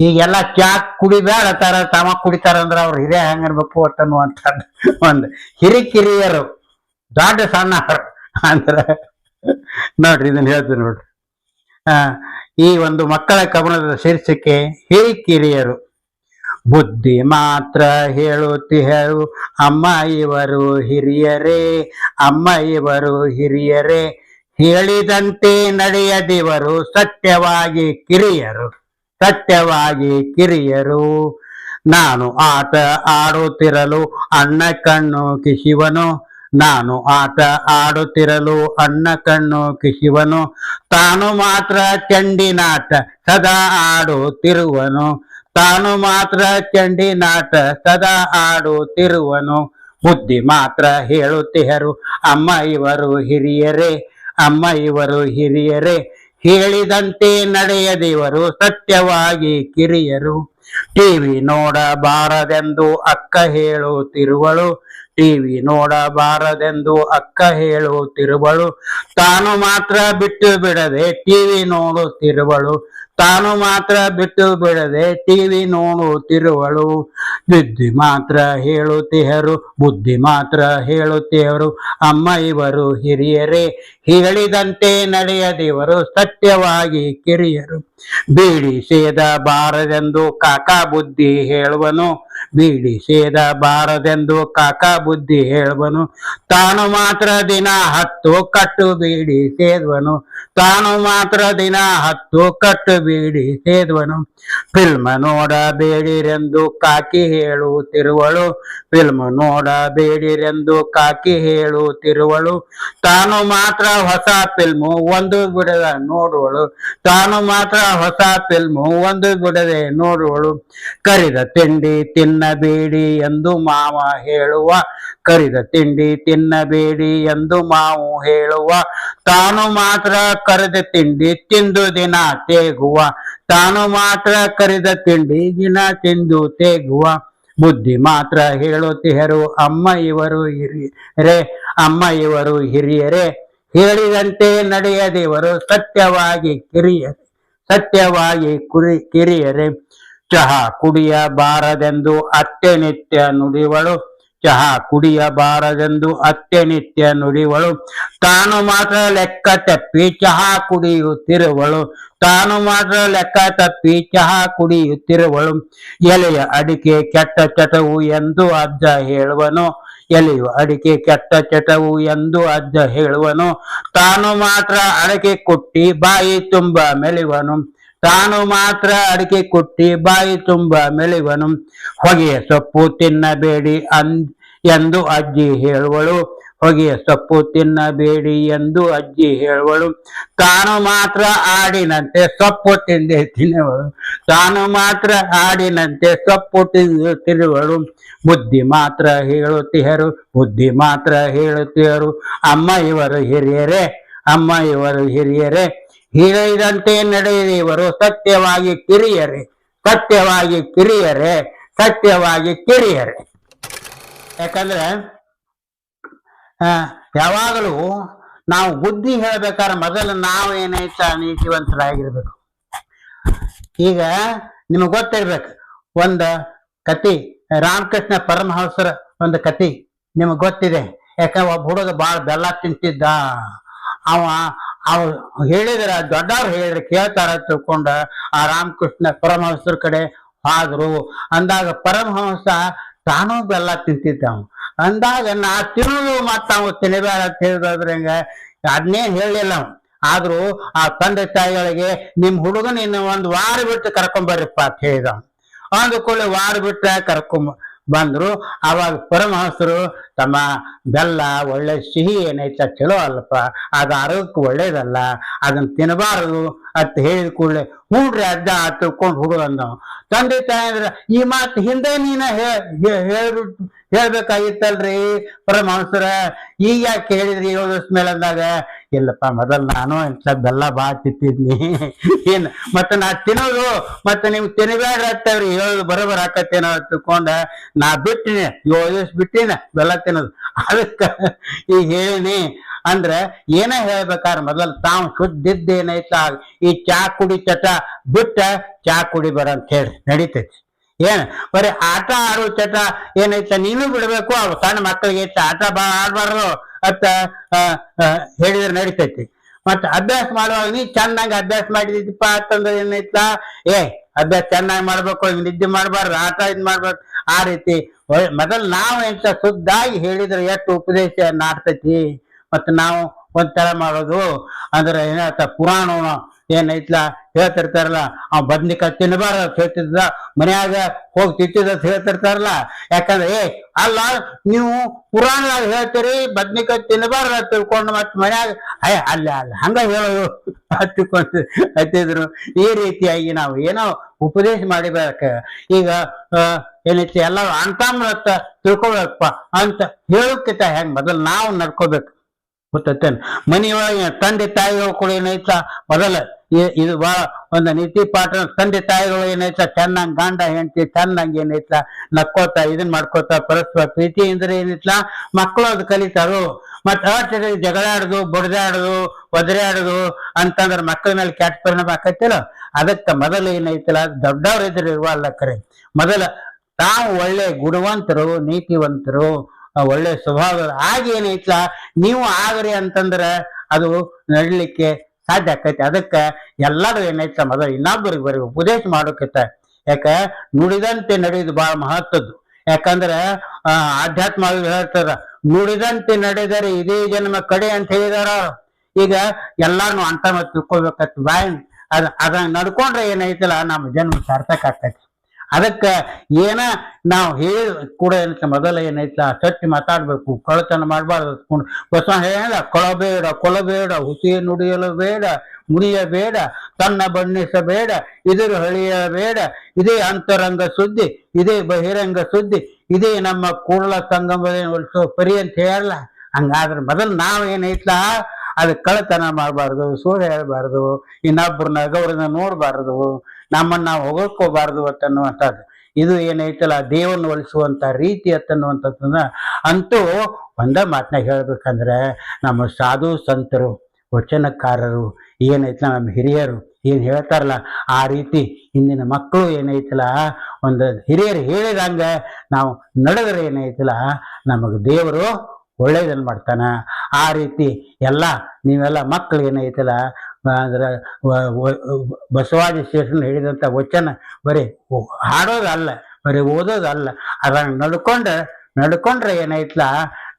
ಈಗೆಲ್ಲ ಚಾ ಕುಡಿಬೇಡ ತರ ತಮ ಕುಡಿತಾರ ಅಂದ್ರ ಅವ್ರ ಹಿರಿಯ ಹೆಂಗಿರ್ಬೇಕು ಅಂತ ಒಂದು ಹಿರಿಕಿರಿಯರು ದೊಡ್ಡ ಸಣ್ಣ ಅಂದ್ರ ನೋಡ್ರಿ ಇದನ್ನ ಹೇಳ್ತೀನಿ ನೋಡ್ರಿ. ಆ, ಈ ಒಂದು ಮಕ್ಕಳ ಕವನದ ಶೀರ್ಷಿಕೆ ಹಿರಿಕಿರಿಯರು ಬುದ್ಧಿ ಮಾತ್ರ ಹೇಳುತ್ತಿಹರು ಅಮ್ಮ ಇವರು ಹಿರಿಯರೇ, ಅಮ್ಮ ಇವರು ಹಿರಿಯರೇ, ಹೇಳಿದಂತೆ ನಡೆಯದಿವರು ಸತ್ಯವಾಗಿ ಕಿರಿಯರು. ಸತ್ಯವಾಗಿ ಕಿರಿಯರು. ನಾನು ಆಟ ಆಡುತ್ತಿರಲು ಅಣ್ಣ ಕಣ್ಣು ಕಿಶಿವನು. ನಾನು ಆಟ ಆಡುತ್ತಿರಲು ಅಣ್ಣ ಕಣ್ಣು ಕಿಶಿವನು. ತಾನು ಮಾತ್ರ ಚಂಡಿನಾಟ ಸದಾ ಆಡುತ್ತಿರುವನು. ತಾನು ಮಾತ್ರ ಚಂಡಿನಾಟ ಸದಾ ಆಡುತ್ತಿರುವನು. ಬುದ್ಧಿ ಮಾತ್ರ ಹೇಳುತ್ತಿಹರು. ಅಮ್ಮ ಇವರು ಹಿರಿಯರೇ. ಅಮ್ಮ ಇವರು ಹಿರಿಯರೇ. ಹೇಳಿದಂತೆ ನಡೆಯದಿವರು ಸತ್ಯವಾಗಿ ಕಿರಿಯರು. ಟಿವಿ ನೋಡಬಾರದೆಂದು ಅಕ್ಕ ಹೇಳುತ್ತಿರುವಳು. ಟಿವಿ ನೋಡಬಾರದೆಂದು ಅಕ್ಕ ಹೇಳುತ್ತಿರುವಳು. ತಾನು ಮಾತ್ರ ಬಿಟ್ಟು ಬಿಡದೆ ಟಿವಿ ನೋಡುತ್ತಿರುವಳು. ತಾನು ಮಾತ್ರ ಬಿಟ್ಟು ಬಿಡದೆ ಟಿವಿ ನೋಡುತ್ತಿರುವಳು ಬುದ್ಧಿ ಮಾತ್ರ ಹೇಳುತ್ತಿಹರು ಬುದ್ಧಿ ಮಾತ್ರ ಹೇಳುತ್ತಿಹರು ಅಮ್ಮ ಇವರು ಹಿರಿಯರೇ, ಹೇಳಿದಂತೆ ನಡೆಯದಿವರು ಸತ್ಯವಾಗಿ ಕಿರಿಯರು. ಬೀಡಿ ಸೇದ ಬಾರದೆಂದು ಕಾಕಾ ಬುದ್ಧಿ ಹೇಳುವನು, ಬೀಡಿ ಸೇದ ಬಾರದೆಂದು ಕಾಕಾ ಬುದ್ಧಿ ಹೇಳುವನು. ತಾನು ಮಾತ್ರ ದಿನ ಹತ್ತು ಕಟ್ಟು ಬೀಡಿ ಸೇದುವನು, ತಾನು ಮಾತ್ರ ದಿನ ಹತ್ತು ಕಟ್ಟು ಬೀಡಿ ಹೇದ್ವನು. ಫಿಲ್ಮ್ ನೋಡಬೇಡಿರೆಂದು ಕಾಕಿ ಹೇಳುತ್ತಿರುವಳು. ಫಿಲ್ಮ್ ನೋಡಬೇಡಿರೆಂದು ಕಾಕಿ ಹೇಳುತ್ತಿರುವಳು. ತಾನು ಮಾತ್ರ ಹೊಸ ಫಿಲ್ಮು ಒಂದು ಬಿಡದ ನೋಡುವಳು. ತಾನು ಮಾತ್ರ ಹೊಸ ಫಿಲ್ಮು ಒಂದು ಬಿಡದೆ ನೋಡುವಳು. ಕರಿದ ತಿಂಡಿ ತಿನ್ನಬೇಡಿ ಎಂದು ಮಾವ ಹೇಳುವ. ಕರಿದ ತಿಂಡಿ ತಿನ್ನಬೇಡಿ ಎಂದು ಮಾವು ಹೇಳುವ. ತಾನು ಮಾತ್ರ ಕರೆದ ತಿಂಡಿ ತಿಂದು ದಿನ ತೇಗುವ. ತಾನು ಮಾತ್ರ ಕರಿದ ತಿಂಡಿ ದಿನ ತಿಂದು ತೇಗುವ. ಬುದ್ಧಿ ಮಾತ್ರ ಹೇಳುತ್ತಿಹರು, ಅಮ್ಮ ಇವರು ಹಿರಿಯರೇ, ಅಮ್ಮ ಇವರು ಹಿರಿಯರೇ. ಹೇಳಿದಂತೆ ನಡೆಯದಿವರು ಸತ್ಯವಾಗಿ ಕಿರಿಯ ಸತ್ಯವಾಗಿ ಕುರಿ ಕಿರಿಯರೆ. ಚಹಾ ಕುಡಿಯಬಾರದೆಂದು ಅತ್ಯನಿತ್ಯ ನುಡಿವಳು. ಚಹಾ ಕುಡಿಯಬಾರದೆಂದು ಅತ್ಯನಿತ್ಯ ನುಡಿವಳು. ತಾನು ಮಾತ್ರ ಲೆಕ್ಕ ತಪ್ಪಿ ಚಹಾ ಕುಡಿಯುತ್ತಿರುವಳು. ತಾನು ಮಾತ್ರ ಲೆಕ್ಕ ತಪ್ಪಿ ಚಹಾ ಕುಡಿಯುತ್ತಿರುವಳು. ಎಲೆಯ ಅಡಿಕೆ ಕೆಟ್ಟ ಚಟವು ಎಂದು ಅಜ್ಜ ಹೇಳುವನು. ಎಲೆಯು ಅಡಿಕೆ ಕೆಟ್ಟ ಚಟವು ಎಂದು ಅಜ್ಜ ಹೇಳುವನು. ತಾನು ಮಾತ್ರ ಅಡಕೆ ಕೊಟ್ಟಿ ಬಾಯಿ ತುಂಬ ಮೆಲಿವನು. ತಾನು ಮಾತ್ರ ಅಡಿಕೆ ಕುಟ್ಟಿ ಬಾಯಿ ತುಂಬ ಮೆಲಿವನು. ಹೊಗೆಯ ಸೊಪ್ಪು ತಿನ್ನಬೇಡಿ ಅನ್, ಎಂದು ಅಜ್ಜಿ ಹೇಳುವಳು. ಹೊಗೆಯ ಸೊಪ್ಪು ತಿನ್ನಬೇಡಿ ಎಂದು ಅಜ್ಜಿ ಹೇಳುವಳು. ತಾನು ಮಾತ್ರ ಆಡಿನಂತೆ ಸೊಪ್ಪು ತಿಂದೆ ತಿನ್ನುವಳು. ತಾನು ಮಾತ್ರ ಆಡಿನಂತೆ ಸೊಪ್ಪು ತಿಂದು ತಿರುವಳು ಬುದ್ಧಿ ಮಾತ್ರ ಹೇಳುತ್ತಿಹರು ಬುದ್ಧಿ ಮಾತ್ರ ಹೇಳುತ್ತಿಹರು ಅಮ್ಮ ಇವರು ಹಿರಿಯರೇ, ಅಮ್ಮ ಇವರು ಹಿರಿಯರೇ. ಹೇಳಿದಂತೆ ನಡೆಯುವರು ಸತ್ಯವಾಗಿ ಕಿರಿಯರೆ ಸತ್ಯವಾಗಿ ಕಿರಿಯರೆ ಸತ್ಯವಾಗಿ ಕಿರಿಯರೆ. ಯಾಕಂದ್ರೆ ಯಾವಾಗಲೂ ನಾವು ಬುದ್ಧಿ ಹೇಳ್ಬೇಕಾದ್ರೆ ಮೊದಲು ನಾವು ಏನೈತ ನೀತಿವಂತರಾಗಿರ್ಬೇಕು. ಈಗ ನಿಮಗೆ ಗೊತ್ತಿರ್ಬೇಕು, ಒಂದು ಕತಿ ರಾಮಕೃಷ್ಣ ಪರಮಹಂಸರ ಒಂದು ಕತಿ ನಿಮಗೆ ಗೊತ್ತಿದೆ. ಯಾಕಂದ್ರೆ ಒಬ್ಬ ಹುಡುಗ ಭಾಳ ಬೆಲ್ಲ ತಿಂತಿದ್ದ. ಅವ ಅವ ಹೇಳಿದ್ರ ದೊಡ್ಡವ್ರು ಹೇಳಿದ್ರೆ, ಕೇಳ್ತಾರ ತಿಳ್ಕೊಂಡ, ಆ ರಾಮಕೃಷ್ಣ ಪರಮಹಂಸರ ಕಡೆ ಆದ್ರು. ಅಂದಾಗ ಪರಮಹಂಸ ತಾನೂ ಬೆಲ್ಲ ತಿಂತಿದ್ದ ಅಂದಾಗ ನಾ ತಿನ್ನೋದು ಮತ್ತ ಅವ್ ತಿನ್ನಬೇಡ ಅಂತ ಹೇಳಿದ್ರೆ ಹೆಂಗ? ಅದನ್ನೇನ್ ಹೇಳಿಲ್ಲ ಅವ ಆದ್ರೂ ಆ ತಂದೆ ತಾಯಿಗಳಿಗೆ, ನಿಮ್ ಹುಡುಗನ ಇನ್ನು ಒಂದ್ ವಾರ ಬಿಟ್ಟು ಕರ್ಕೊಂಬರ್ರಿಪ್ಪ ಅಂತ ಹೇಳಿದ. ಅಂದ ಕೂಡಲೇ ವಾರ ಬಿಟ್ಟ ಕರ್ಕೊಂಬ ಬಂದ್ರು. ಅವಾಗ ಪರಮಹಂಸರು ತಮ್ಮ ಬೆಲ್ಲ, ಒಳ್ಳೆ ಸಿಹಿ ಏನೈತ ಚಲೋ ಅಲ್ಲಪ್ಪ, ಅದು ಆರೋಗ್ಯಕ್ಕೆ ಒಳ್ಳೇದಲ್ಲ, ಅದನ್ನ ತಿನ್ನಬಾರದು ಅಂತ ಹೇಳಿದ ಕೂಡಲೇ ಹೂಡ್ರಿ ಅಜ್ಜ ತಿಳ್ಕೊಂಡು ಹುಡುಗ ಅಂದವು. ತಂದೆ ತಾಯಿ ಈ ಮಾತು ಹಿಂದೆ ನೀನ ಹೇಳ್ಬಿಟ್ಟು ಹೇಳ್ಬೇಕಾಗಿತ್ತಲ್ರಿ ಪರಮಹಂಸರ ಈಗ ಯಾಕೆ ಹೇಳಿದ್ರಿ ಏಳು ವರ್ಷ ಮೇಲೆ ಅಂದಾಗ ಇಲ್ಲಪ್ಪ, ಮೊದಲು ನಾನು ಇಂಥ ಬೆಲ್ಲ ಬಾ ತಿಂತಿದ್ನಿ. ಏನ್, ಮತ್ತೆ ನಾ ತಿನ್ನೋದು, ಮತ್ತೆ ನಿಮ್ ತಿನ್ನಬೇಡ್ರಿ ಅತ್ತವ್ರಿ ಹೇಳೋದು ಬರೋಬರ್ ಹಾಕತ್ತೇನೋ ತಿಳ್ಕೊಂಡ ನಾ ಬಿಟ್ಟಿನಿ, ಏಳು ದಿವಸ ಬಿಟ್ಟಿನ ಬೆಲ್ಲ ತಿನ್ನೋದು. ಅದಕ್ಕ ಈಗ ಹೇಳಿನಿ ಅಂದ್ರೆ ಏನೇ ಹೇಳ್ಬೇಕಾದ್ರೆ ಮೊದಲ್ ತಾವು ಶುದ್ಧಿದ್ದ ಏನೈತ ಈ ಚಾ ಕುಡಿ ಚಟ ಬಿಟ್ಟ ಚಾ ಕುಡಿಬೇಡ ಅಂತ ಹೇಳಿ ನಡೀತೈತಿ. ಏನ್? ಬರೀ ಆಟ ಆಡೋ ಚಟ ಏನೈತ? ನೀನು ಬಿಡಬೇಕು. ಅವು ಸಣ್ಣ ಮಕ್ಕಳಿಗೆ ಆಟ ಬಾ, ಆಡ್ಬಾರ್ದು ಅಂತ ಹೇಳಿದ್ರೆ ನಡೀತೈತಿ. ಮತ್ತ ಅಭ್ಯಾಸ ಮಾಡುವಾಗ ನೀ ಚೆನ್ನಾಗಿ ಅಭ್ಯಾಸ ಮಾಡಿದಿಪ್ಪ ಅಂತಂದ್ರೆ ಏನೈತ ಏ, ಅಭ್ಯಾಸ ಚೆನ್ನಾಗಿ ಮಾಡ್ಬೇಕು ನಿದ್ದೆ ಮಾಡ್ಬಾರ್ದು, ಆಟ ಇದ್ ಮಾಡ್ಬಾರ್ದು. ಆ ರೀತಿ. ಮೊದಲ್ ನಾವು ಎಂತ ಶುದ್ಧಾಗಿ ಹೇಳಿದ್ರೆ ಎಷ್ಟು ಉಪದೇಶ ನಾಡ್ತೈತಿ? ಮತ್ತ ನಾವು ಒಂಥರ ಮಾಡೋದು. ಅಂದ್ರೆ ಏನಾಯ್ತ ಪುರಾಣ ಏನೈತ್ಲ? ಹೇಳ್ತಿರ್ತಾರಲ್ಲ ಅವ್ ಬದ್ನಿಕಾಯಿ ತಿನ್ನಬಾರ್ದು ಹೇಳ್ತಿದ್ದ ಮನ್ಯಾಗ ಹೋಗಿ ಅಂತ ಹೇಳ್ತಿರ್ತಾರಲ್ಲ. ಯಾಕಂದ್ರೆ, ಏ, ಅಲ್ಲ, ನೀವು ಪುರಾಣದಾಗ ಹೇಳ್ತೀರಿ ಬದ್ನಿಕಾಯಿ ತಿನ್ನಬಾರ್ದು ತಿಳ್ಕೊಂಡು ಮತ್ತೆ ಮನ್ಯಾಗ ಅಯ್ಯ ಅಲ್ಲ ಅಲ್ಲ, ಹಂಗ ಹೇಳೋದು ಹತ್ತಿಕೊಂಡು ಹತ್ತಿದ್ರು. ಈ ರೀತಿಯಾಗಿ ನಾವು ಏನೋ ಉಪದೇಶ ಮಾಡಿಬೇಕ. ಈಗ ಏನೈತಿ ಎಲ್ಲ ಅಂತಾಮ್ರತ್ತ ತಿಳ್ಕೊಬೇಕಪ್ಪ ಅಂತ ಹೇಳೋಕ್ಕಿಂತ ಹೆಂಗ್ ಮೊದಲು ನಾವು ನಡ್ಕೋಬೇಕು ಗೊತ್ತೇನು ಮನೆಯೊಳಗೆ ತಂದೆ ತಾಯಿಗಳು ಕೂಡ ಏನೈತ ಮೊದಲ ಇದು ಬಹಳ ಒಂದು ನೀತಿ ಪಾಠ ತಂದೆ ತಾಯಿಗಳು ಏನೈತ ಚೆನ್ನಾಗಿ ಗಾಂಡ, ಹೆಂಡತಿ ಚೆನ್ನಾಗಿ ಏನೈತ ನಕ್ಕೋತ, ಇದನ್ ಮಾಡ್ಕೋತ ಪರಸ್ಪರ ಪ್ರೀತಿಯಿಂದ ಏನೈತ್ಲ? ಮಕ್ಕಳು ಅದು ಕಲಿತಾರು. ಮತ್ತ ಅಷ್ಟೇ ಜಗಳ ಆಡುದು ಬಡ್ದಾಡುದು ಆಡುದು ಅಂತಂದ್ರ ಮಕ್ಕಳ ಮೇಲೆ ಕೆಟ್ಟ ಪರಿಣಾಮ ಆಕೈತಿಲ್ಲ ಅದಕ್ಕ ಮೊದಲು ಏನೈತಲ್ಲ ದೊಡ್ಡವ್ರ ಎದುರು ಇರುವಲ್ಲ ಕರೆ. ಮೊದಲ ತಾವು ಒಳ್ಳೆ ಗುಣವಂತರು, ನೀತಿವಂತರು ಒಳ್ಳೆ ಸ್ವಭಾವ ಆಗ ಏನೈತ್ಲ? ನೀವು ಆಗ್ರಿ ಅಂತಂದ್ರ ಅದು ನಡಿಲಿಕ್ಕೆ ಸಾಧ್ಯ ಆಕೈತಿ. ಅದಕ್ಕ ಎಲ್ಲರೂ ಏನೈತಿ ಸಮಾಜ ಇನ್ನೊಬ್ಬರಿಗೆ ಬರೀ ಉಪದೇಶ ಮಾಡೋಕೈತ. ಯಾಕ? ನುಡಿದಂತೆ ನಡೆಯುದು ಬಹಳ ಮಹತ್ವದ್ದು. ಯಾಕಂದ್ರ ಆಧ್ಯಾತ್ಮ ಹೇಳ್ತಾರ, ನುಡಿದಂತೆ ನಡೆದರೆ ಇದೇ ಜನ್ಮ ಕಡೆ ಅಂತ ಹೇಳಿದಾರ ಈಗ ಎಲ್ಲಾನು ಅಂತ ತಿಳ್ಕೊಬೇಕತ್ ಬಾಯ್. ಅದ ಅದ ನಡ್ಕೊಂಡ್ರೆ ಏನೈತಲ್ಲ ನಮ್ಮ ಜನ್ಮ ಸಾರ್ಥಕ ಆಕೈತಿ ಅದಕ್ಕ ಏನ ನಾವು ಹೇಳಿ ಕೂಡ ಏನೈತೆ ಮೊದಲ ಏನೈತ ಸತ್ಯ ಮಾತಾಡ್ಬೇಕು ಕಳತನ ಮಾಡಬಾರ್ದು ಬಸವ ಹೇಳ ಕೊಳಬೇಡ ಕೊಲಬೇಡ ಹುಸಿ ನುಡಿಯಲು ಬೇಡ ಮುರಿಯಬೇಡ ತನ್ನ ಬಣ್ಣಿಸಬೇಡ ಇದರು ಹಳಿಯಬೇಡ ಇದೇ ಅಂತರಂಗ ಸುದ್ದಿ, ಇದೇ ಬಹಿರಂಗ ಸುದ್ದಿ, ಇದೇ ನಮ್ಮ ಕೂಡಲ ಸಂಗಮದ ಒಲಿಸೋ ಪರಿ ಅಂತ ಹೇಳಲ್ಲ ಹಂಗಾದ್ರೆ ಮೊದಲು ನಾವ್ ಏನೈತ್ಲ ಅದು ಕಳತನ ಮಾಡಬಾರ್ದು ಸುಳ್ಳು ಹೇಳ್ಬಾರ್ದು ಇನ್ನೊಬ್ಬರನ್ನ ಗೌರವನ ನೋಡಬಾರ್ದು ನಮ್ಮನ್ನ ನಾವು ಹೊಗಳ್ಕೋಬಾರ್ದು ಅಂತನ್ನುವಂಥದ್ದು. ಇದು ಏನೈತಲ್ಲ ದೇವನ್ನು ಒಲಿಸುವಂತ ರೀತಿ ಅಂತನ್ನುವಂಥದ್ದನ್ನ ಅಂತೂ ಒಂದ ಮಾತನ್ನ ಹೇಳ್ಬೇಕಂದ್ರೆ, ನಮ್ಮ ಸಾಧು ಸಂತರು, ವಚನಕಾರರು, ಏನೈತಲ್ಲ ನಮ್ಮ ಹಿರಿಯರು, ಏನು ಹೇಳ್ತಾರಲ್ಲ, ಆ ರೀತಿ ಇಂದಿನ ಮಕ್ಕಳು ಏನೈತಲ್ಲ, ಒಂದು ಹಿರಿಯರು ಹೇಳಿದಂಗೆ ನಾವು ನಡೆದ್ರೆ ಏನೈತಲ್ಲ, ನಮಗೆ ದೇವರು ಒಳ್ಳೆಯದನ್ನು ಮಾಡ್ತಾನೆ. ಆ ರೀತಿ ಎಲ್ಲ ನೀವೆಲ್ಲ ಮಕ್ಕಳು ಏನೈತಲ್ಲ ಅಂದ್ರೆ ಬಸವಾದಿ ಶೇಷನ್ ಹೇಳಿದಂಥ ವಚನ ಬರೀ ಹಾಡೋದಲ್ಲ, ಬರೀ ಓದೋದಲ್ಲ. ಅದನ್ನ ನಡ್ಕೊಂಡು, ನಡ್ಕೊಂಡ್ರೆ ಏನೈತ್ಲ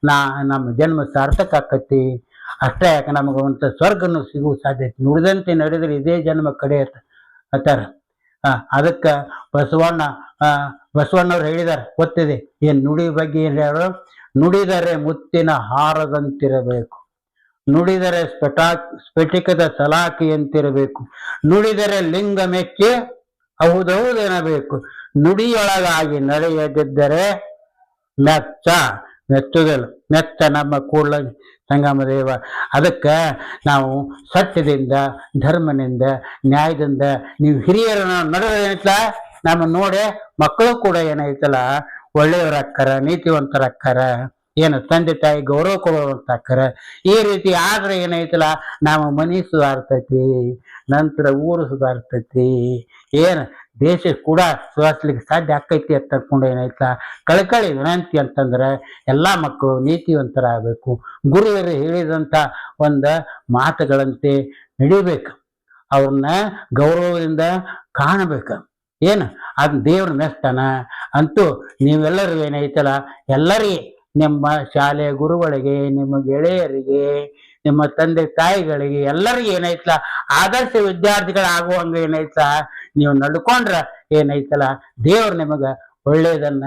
ನಾ, ನಮ್ಮ ಜನ್ಮ ಸಾರ್ಥಕ ಆಕತಿ ಅಷ್ಟೇ ಯಾಕೆ ನಮಗೆ ಒಂಥ ಸ್ವರ್ಗನು ಸಿಗುವ ಸಾಧ್ಯತೆ ನುಡಿದಂತೆ ನಡೆದ್ರೆ ಇದೇ ಜನ್ಮ ಕಡೆ ಅತ್ತಾರ ಅದಕ್ಕೆ ಬಸವಣ್ಣ ಬಸವಣ್ಣವ್ರು ಹೇಳಿದಾರೆ, ಗೊತ್ತಿದೆ. ಏನು ನುಡಿ ಬಗ್ಗೆ ಏನು ಹೇಳೋ ನುಡಿದರೆ ಮುತ್ತಿನ ಹಾರದಂತಿರಬೇಕು. ನುಡಿದರೆ ಸ್ಫಟಾ, ಸ್ಫಟಿಕದ ಸಲಾಖೆಯಂತಿರಬೇಕು ನುಡಿದರೆ ಲಿಂಗ ಮೆಚ್ಚಿ ಹೌದೌದೆನಬೇಕು. ನುಡಿಯೊಳಗಾಗಿ ನಡೆಯದಿದ್ದರೆ ಮೆಚ್ಚ ಮೆಚ್ಚುಗಲು ಮೆಚ್ಚ ನಮ್ಮ ಕೂಡಲ ಸಂಗಮದೇವ. ಅದಕ್ಕೆ ನಾವು ಸತ್ಯದಿಂದ, ಧರ್ಮನಿಂದ, ನ್ಯಾಯದಿಂದ ನೀವು ಹಿರಿಯರನ್ನ ನಡೆದ ನಮ್ಮ ನೋಡಿ ಮಕ್ಕಳು ಕೂಡ ಏನೈತಲ್ಲ ಒಳ್ಳೆಯವರಕ್ಕರ ನೀತಿವಂತರಕ್ಕಾರ ಏನು ತಂದೆ ತಾಯಿ ಗೌರವ ಕರೆ. ಈ ರೀತಿ ಆದ್ರೆ ಏನೈತಲ್ಲ, ನಾವು ಮನೆ ಸುಧಾರ್ತೈತಿ, ನಂತರ ಊರು ಸುಧಾರ್ತೈತಿ, ಏನು ದೇಶ ಕೂಡ ಸುಧಾರಿಸ್ಲಿಕ್ಕೆ ಸಾಧ್ಯ ಆಕೈತಿ ಅಂತ ಅನ್ಕೊಂಡು ಏನೈತ ಕಳಕಳಿ ವಿನಂತಿ ಅಂತಂದ್ರೆ ಎಲ್ಲ ಮಕ್ಕಳು ನೀತಿವಂತರಾಗಬೇಕು. ಗುರುವರು ಹೇಳಿದಂತ ಒಂದ ಮಾತುಗಳಂತೆ ನಡಿಬೇಕು. ಅವ್ರನ್ನ ಗೌರವದಿಂದ ಕಾಣಬೇಕು. ಏನು? ಅದು ದೇವ್ರ ಮೆಸ್ತಾನ ಅಂತೂ ನೀವೆಲ್ಲರೂ ಏನೈತಲ್ಲ, ಎಲ್ಲರಿಗೆ ನಿಮ್ಮ ಶಾಲೆಯ ಗುರುಗಳಿಗೆ, ನಿಮ್ಮ ಗೆಳೆಯರಿಗೆ, ನಿಮ್ಮ ತಂದೆ ತಾಯಿಗಳಿಗೆ ಎಲ್ಲರಿಗೂ ಏನೈತಲ್ಲ ಆದರ್ಶ ವಿದ್ಯಾರ್ಥಿಗಳಾಗುವಂಗ ಏನೈತ ನೀವು ನಡ್ಕೊಂಡ್ರ ಏನೈತಲ್ಲ ದೇವ್ರು ನಿಮಗ ಒಳ್ಳೆಯದನ್ನ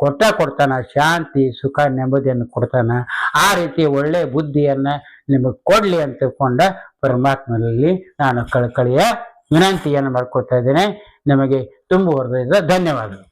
ಕೊಟ್ಟ ಕೊಡ್ತಾನ, ಶಾಂತಿ, ಸುಖ, ನೆಮ್ಮದಿಯನ್ನು ಕೊಡ್ತಾನ. ಆ ರೀತಿ ಒಳ್ಳೆ ಬುದ್ಧಿಯನ್ನ ನಿಮಗೆ ಕೊಡ್ಲಿ ಅಂತ ತಿಳ್ಕೊಂಡ ಪರಮಾತ್ಮನಲ್ಲಿ ನಾನು ಕಳಕಳಿಯ ವಿನಂತಿಯನ್ನು ಮಾಡ್ಕೊಡ್ತಾ ಇದ್ದೇನೆ. ನಿಮಗೆ ತುಂಬ ಧನ್ಯವಾದಗಳು.